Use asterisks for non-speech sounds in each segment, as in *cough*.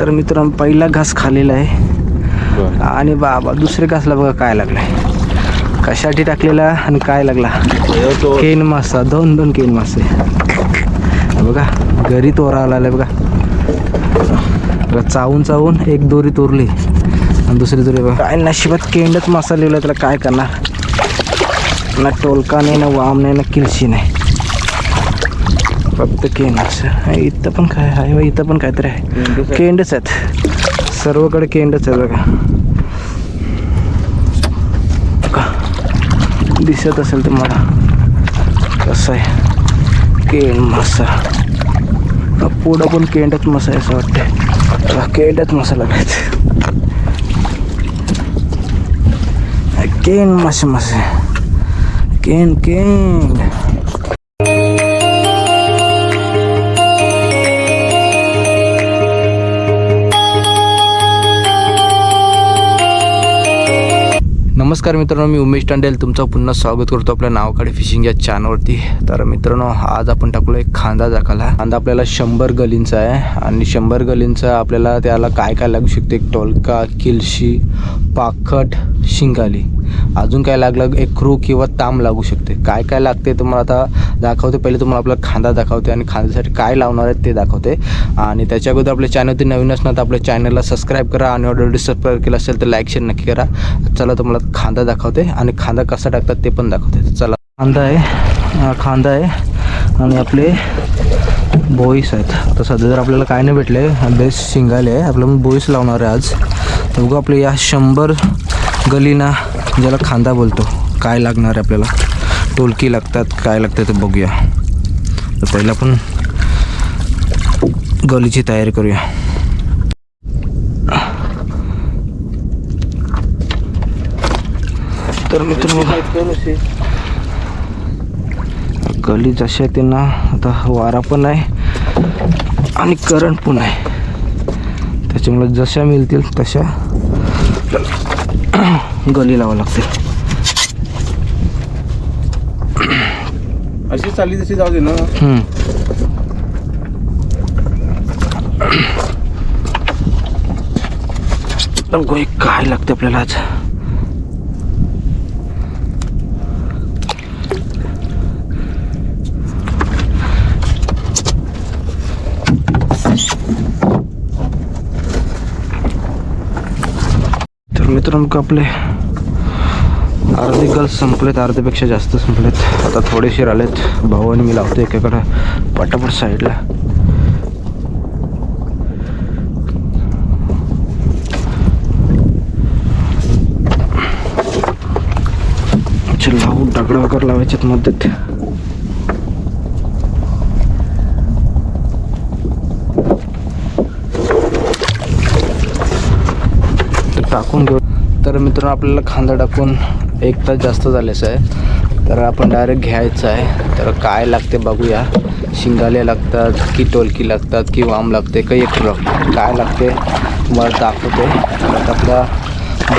तर मित्रांनो पहिला घास खाल्लेला आहे. आणि बाबा दुसऱ्या घासला बघा काय लागलाय. कशासाठी टाकलेला आणि काय लागला? केन मासा दोन दोन केन मासे. बघा घरी तोरा आला बघा. बघा, चावून चावून एक दोरी तोरली. आणि दुसरी दोरी बघा. काय नशिबात केंडच मासा लिहिला त्याला काय करणार? ना टोलका नाही ना वाम नाही ना किलशी नाही फक्त केंडच इथं पण काय आहे? बा, इथं पण काहीतरी आहे. केंडच आहेत. सर्वकडे केंडच आहेत बघा. बघा. दिसत असेल तुम्हाला. कसं आहे? केंड मासा. पुढं पण केंडच मासा आहे असं वाटतं केंडच मासा लागायचं. केंड मासे मासे. केंड केंड नमस्कार मित्रांनो मी उमेश टांडेल. तुमचं पुन्हा स्वागत करतो आपल्या नावकाडे फिशिंग या चॅनवरती तर मित्रांनो आज आपण टाकलो एक खांदा जाकाला खांदा आपल्याला शंभर गलींचा आहे आणि शंभर गलींचा आपल्याला त्याला काय काय लागू शकते? एक टोलका किलशी पाखट शिंगाली. अजून काय लागलं? एक क्रू किंवा ताम लागू शकते. काय काय लागते तुम्हाला आता दाखवते. पहिले तुम्हाला आपला खांदा दाखवते आणि खांद्यासाठी काय लावणार आहे ते दाखवते. आणि त्याच्या अगोदर आपल्या चॅनलवरती नवीन असणार तर आपल्या चॅनलला सबस्क्राईब करा आणि ऑलरेडी सबस्क्राईब केलं असेल तर लाईक शेअर नक्की करा. चला तुम्हाला खांदा दाखवते आणि खांदा कसा टाकतात ते पण दाखवते. चला. खांदा आहे. खांदा आहे. आणि आपले बोईस आहेत. आता सध्या जर आपल्याला काय नाही भेटले. बेस्ट शिंगाले आहे. आपलं बोईस लावणार आहे आज. तर बघू आपले या शंभर गलीना ज्याला खांदा बोलतो काय लागणार आहे आपल्याला? टोलकी लागतात काय लागतं ते बघूया. तर पहिला आपण गलीची तयारी करूया. तर मित्र गली जशा आहे त्यांना आता वारा पण आहे आणि करंट पण आहे. त्याच्यामुळे जशा मिळतील तशा *coughs* गली लावा लागते. अशी चालली तशी जाऊ दे ना. *coughs* काय लागते आपल्याला आज तर मित्रांनो कापले अर्धे गल संपलेत अर्ध्यापेक्षा जास्त संपलेत. आता थोडेसे राहिलेत. भाऊ आणि मी लावतो एकेकडे पटापट साईडला लावून दगड वगैरे लावायच्यात मदत. टाकून घेऊ. तर मित्रांनो आपल्याला खांदा टाकून एक तास जास्त झालेच आहे तर आपण डायरेक्ट घ्यायचं आहे. तर काय लागते बघूया. शिंगाले लागतात की टोलकी लागतात की वाम लागते काही एक लागते काय लागते मला दाखवते. तर आपल्या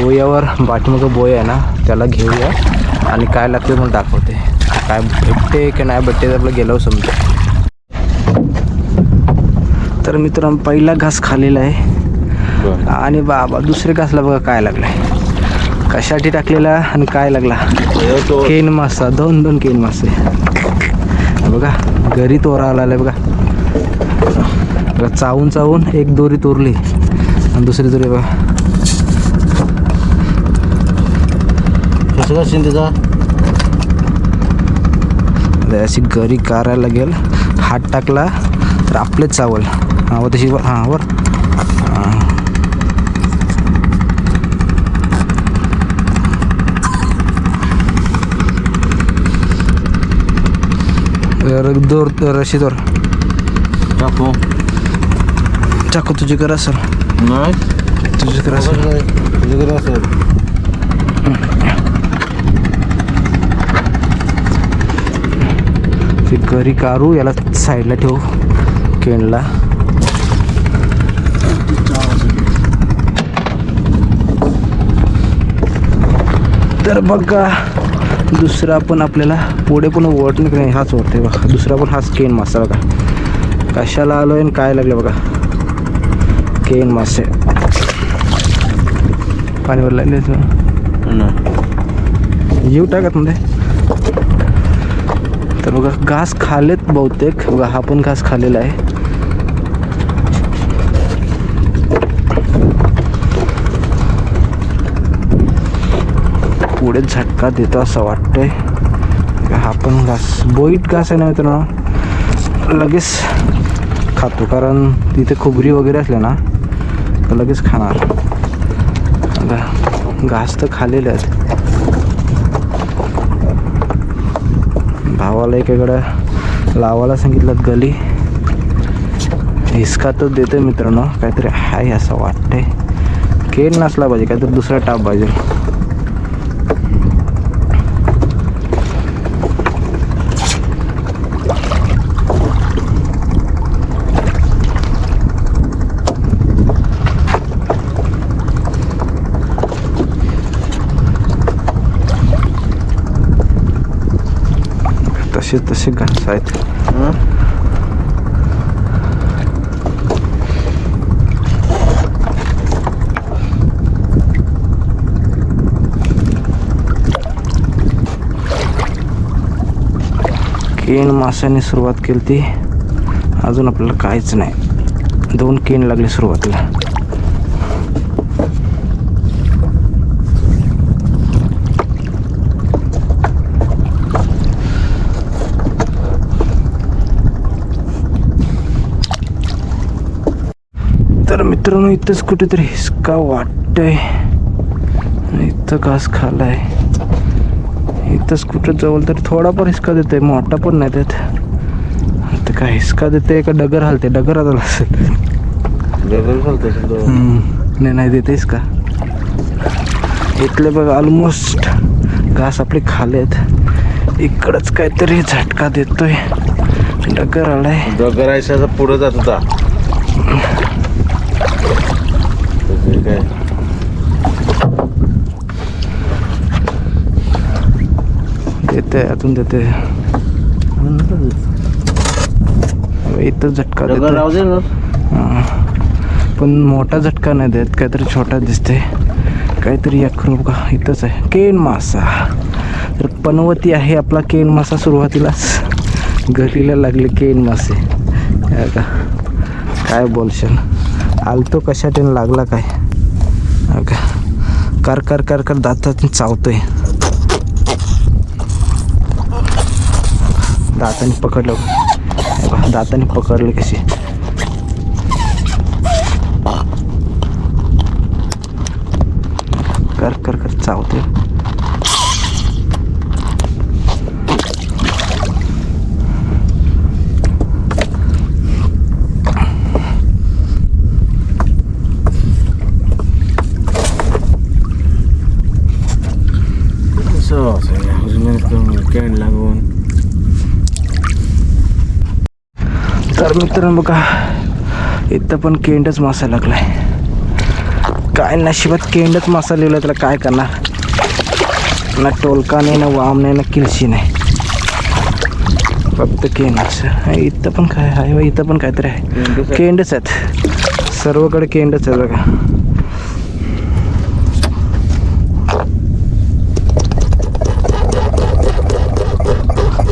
बोयावर पाठीमागं बोय आहे ना त्याला घेऊया. आणि काय लागते मग दाखवते. काय भेटते की नाही भेटते ते आपलं गेल्यावर समजेल तर मित्रांनो पहिला घास खाल्लेला आहे. आणि बाबा दुसऱ्या घासला बघा काय लागलाय. कशासाठी टाकलेला आणि काय लागला? केन मासा दोन दोन केन मासे. बघा घरी तोरा आला बघा. बघा चावून चावून एक दोरी तोरली आणि दुसरी दोरी बघा. कसं का त्याचा अशी घरी कारायला लागेल. हात टाकला तर आपलेच चावल. हा व तशी हां हा वर. रशी दोर टाकू चाकू. तुझी करा सर नाही. तुझी करा सर तुझ्याकडे असेल. ते घरी कारू याला साईडला ठेवू केनला तर बघा. दुसरा पण आपल्याला पुढे पण वट नाही हाच वरते बघा. दुसरा पण हाच केन मासा बघा. कशाला आलोय आणि काय लागलं बघा. केन मासे पाणीवर लागलेच येऊ टाकत मध्ये तर बघा घास खालेत बहुतेक. बघा हा पण घास खाल्लेला आहे. पुढे झटका देतो असं वाटतंय. हा पण घास बोईट घास आहे ना मित्रांनो? लगेच खातो कारण तिथे खुबरी वगैरे असले ना तर लगेच खाणार. आता घास तर खालेले आहेत. भावाला एकीकडं लावायला सांगितलं गली. हिसका तर देतोय मित्रांनो काहीतरी हाय असं वाटतंय. केन नसला पाहिजे काहीतरी दुसरा टाप पाहिजे. तसे तसे घास आहेत. केन माशाने सुरुवात केली ती. अजून आपल्याला काहीच नाही. दोन केन लागले सुरुवातीला तर मित्रांनो इथंच कुठेतरी हिसका वाटतंय. इथं घास खालाय. इथंच कुठं जवळ तरी थोडाफार हिसका देते मोठा पण नाही देत. आता काय हिसका देते का डगर हलते डगर आता असेल चालतंय सगळं. नाही नाही देतेस का इथले बघा ऑलमोस्ट घास आपले खालेत. इकडंच काहीतरी झटका देतोय. डगर आलाय. डगरायचा पुढे जात होता. काय? देते अजून देते इथं झटका. पण मोठा झटका नाही देत काहीतरी छोटा दिसते काहीतरी अखरू का इथंच आहे. केन मासा. तर पनवती आहे आपला केन मासा सुरुवातीलाच. गलीला लागले केन मासे. का काय बोलशाल? आलतो कशाने लागला काय? कर कर कर कर दातात चावतोय. दाताने पकडलं. हे बघा, दाताने पकडले कशी. कर कर कर चावते असं असं अजून कॅन लागून तर मित्रांनो बघा इथं पण केंडच मासा लागलाय. काय नशिबात केंडच मासा लिहिला त्याला काय करणार? ना टोलका नाही ना वाम नाही ना किलशी नाही. फक्त केंडच. इथं पण काय आहे बा, इथं पण काहीतरी आहे. केंडच आहे. केंडच आहेत. सर्वकडे केंडच आहेत बघा.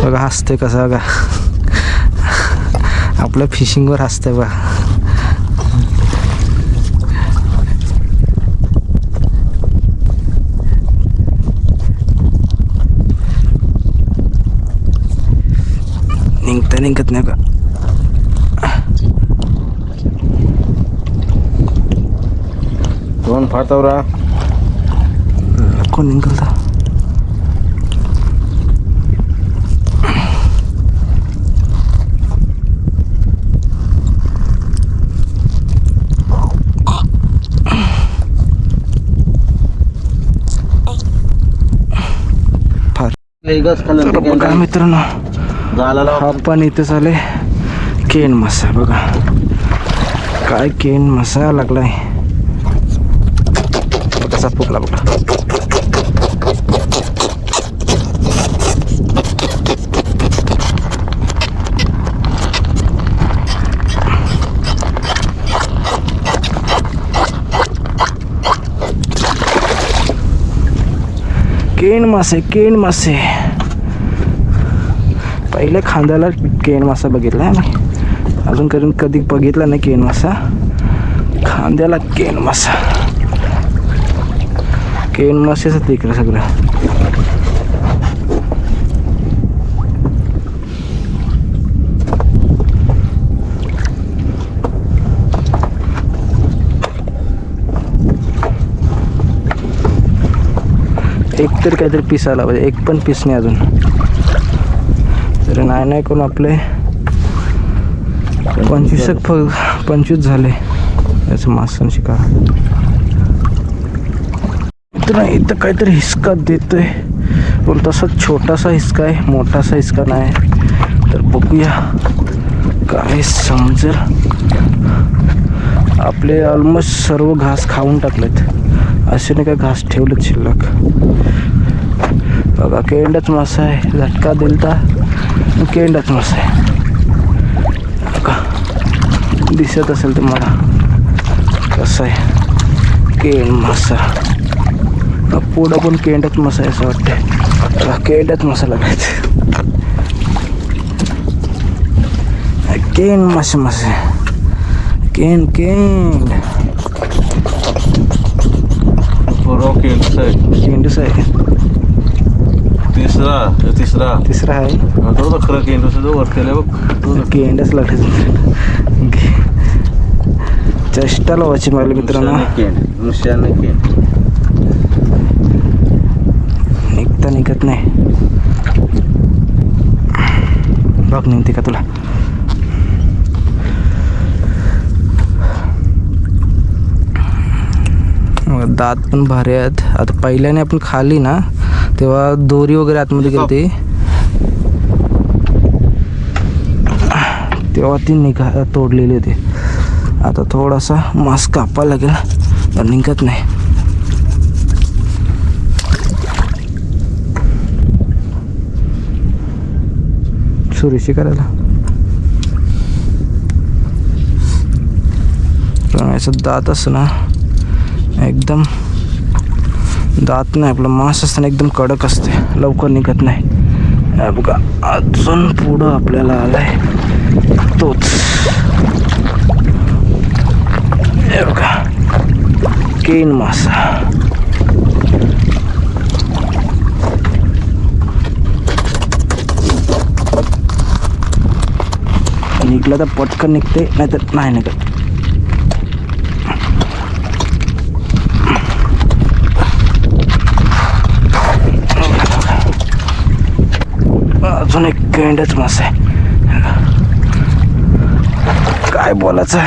बघा हसते कसं बघा. आपल्या फिशिंगवर हसते बघा. निघता निघत नाही का दोन फातावरा कोण निघलता? apa nih masa baga. Masa lag kita sapu kain masih kain masih पहिले खांद्याला केन मासा बघितला आहे मी. अजून करून कधी बघितला नाही केन मासा. खांद्याला केन मासा. केन मासेच तिकडे सगळं. एक तरी काहीतरी पीस आला पाहिजे. एक पण पीस नाही अजून. तर नाही नाही करून आपले. पंचवीस एक फ- पंचवीस झाले. याचं मासन शिकार. इथं नाही इथं काहीतरी हिसका देतोय. पण तसा छोटासा हिसका आहे मोठासा हिसका नाही. तर बघूया. काय समजेल. आपले ऑलमोस्ट सर्व घास खाऊन टाकलेत. असे नाही काय घास ठेवलेत शिल्लक. बघा केंडच मासा आहे. झटका दिलता. केंडाच मासा आहे बघा दिसत असेल तुम्हाला कसं आहे केंड मासा हा पुढं पण केंडाच मासा आहे असं वाटतं बघा केंडाच मासा लागायचं केंड मासे मासे केंड केंड बरोबर केंद्र आहे केंडूच आहे तिसरा हे तिसरा. तिसरा आहे. हा, तो तर खरं केंद्र जो वरती बघ. तो ना. केंडच लागत चेष्टा लावायची मला मित्रांनो. नुसत्याने केंड नुसत्याने केंड निघता निघत नाही. बघ निघते का तुला? मग दात पण भारी आहेत. आता पहिल्याने आपण खाली ना तेव्हा दोरी वगैरे आतमध्ये गेली तेव्हा ती निघा तोडलेली होती. आता थोडासा मांस कापायला लागेल तर निघत नाही. सुरीशी करायला. पण याचं दात असं ना एकदम दात नाही आपलं मांस असताना एकदम कडक असते. लवकर निघत नाही. बघा अजून पुढं आपल्याला आलाय. तोच. हे बघा. केन मासा. निघलं तर पटकन निघते नाहीतर नाही निघत. अजून एक गेंडच मासा आहे. काय बोलायचं?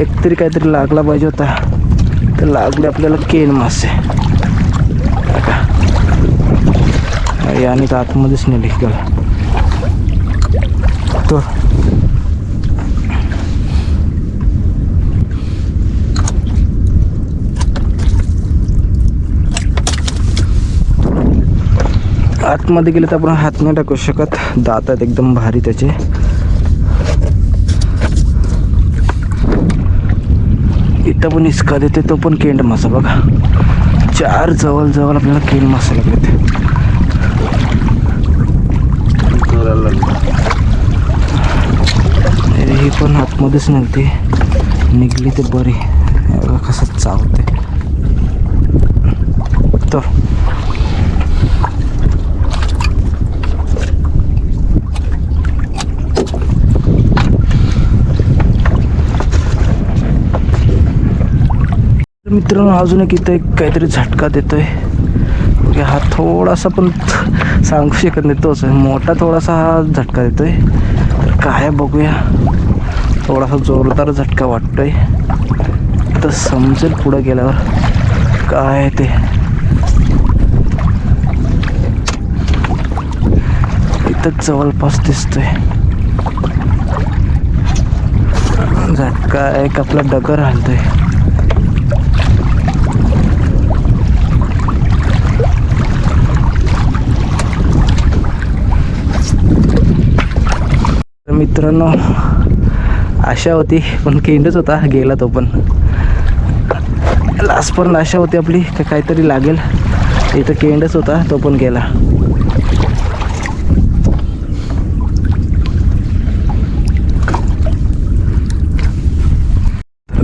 एक तरी काहीतरी लागला पाहिजे होता. तर लागले आपल्याला केन मासे अरे आणि आतमध्येच नेली गेला आतमध्ये गेले तर आपण हात नाही टाकू शकत. दात आहेत एकदम भारी त्याचे. इथं पण इसका देते तो पण केंड मासा बघा. चार जवळ जवळ आपल्याला केंड मासा लागले हे ही पण आतमध्येच नव्हती निघली ते बरी. बघा कसं चावते. तर मित्रांनो अजून एक इथं एक काहीतरी झटका देतोय. ओके हा थोडासा पण सांगू शकत नाही तोच आहे. मोठा थोडासा हा झटका देतोय. तर काय बघूया. थोडासा जोरदार झटका वाटतोय. तर समजेल पुढं गेल्यावर काय आहे ते. इथंच जवळपास दिसतोय. झटका एक आपला डगर हलतोय मित्रांनो आशा होती पण केंडच होता गेला तो पण. लास्ट पण आशा होती आपली का काहीतरी लागेल. इथं केंडच होता तो पण गेला.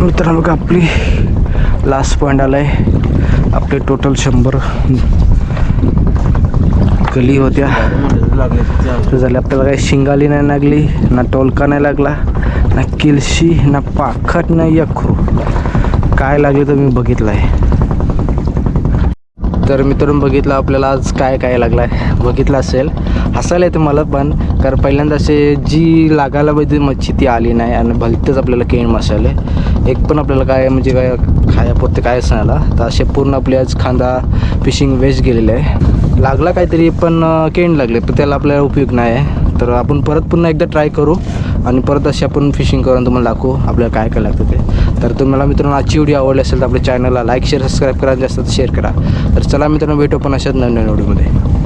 मित्रांनो बघा आपली लास्ट पॉईंट आलाय. आपले टोटल शंभर. गली होत्या. लागले झाले आपल्याला काही शिंगाली नाही लागली ना टोलका नाही लागला ना किलशी ना पाखट ना यखरू. काय लागले तर मी बघितलं आहे तर मित्रांनो बघितलं आपल्याला आज काय काय लागलं आहे बघितलं असेल. हसायला येतं मला पण कारण पहिल्यांदा असे जी लागायला पाहिजे मच्छी ती आली नाही आणि भलतेच आपल्याला केण मसाले. एक पण आपल्याला काय म्हणजे काय खायापुरते काय सांगायला तर असे पूर्ण आपले आज खांदा फिशिंग वेस्ट गेलेले आहे. लागला काहीतरी पण केंड लागले तर त्याला आपल्याला उपयोग नाही आहे. तर आपण परत पुन्हा एकदा ट्राय करू आणि परत अशी आपण फिशिंग करून तुम्हाला दाखवू आपल्याला काय काय लागतं ते. तर तुम्हाला मित्रांनो आजची व्हिडिओ आवडली असेल तर आपल्या चॅनलला लाईक शेअर सबस्क्राईब करा जास्त शेअर करा. तर चला मित्रांनो भेटू पण अशाच नवीन नवीन व्हिडिओमध्ये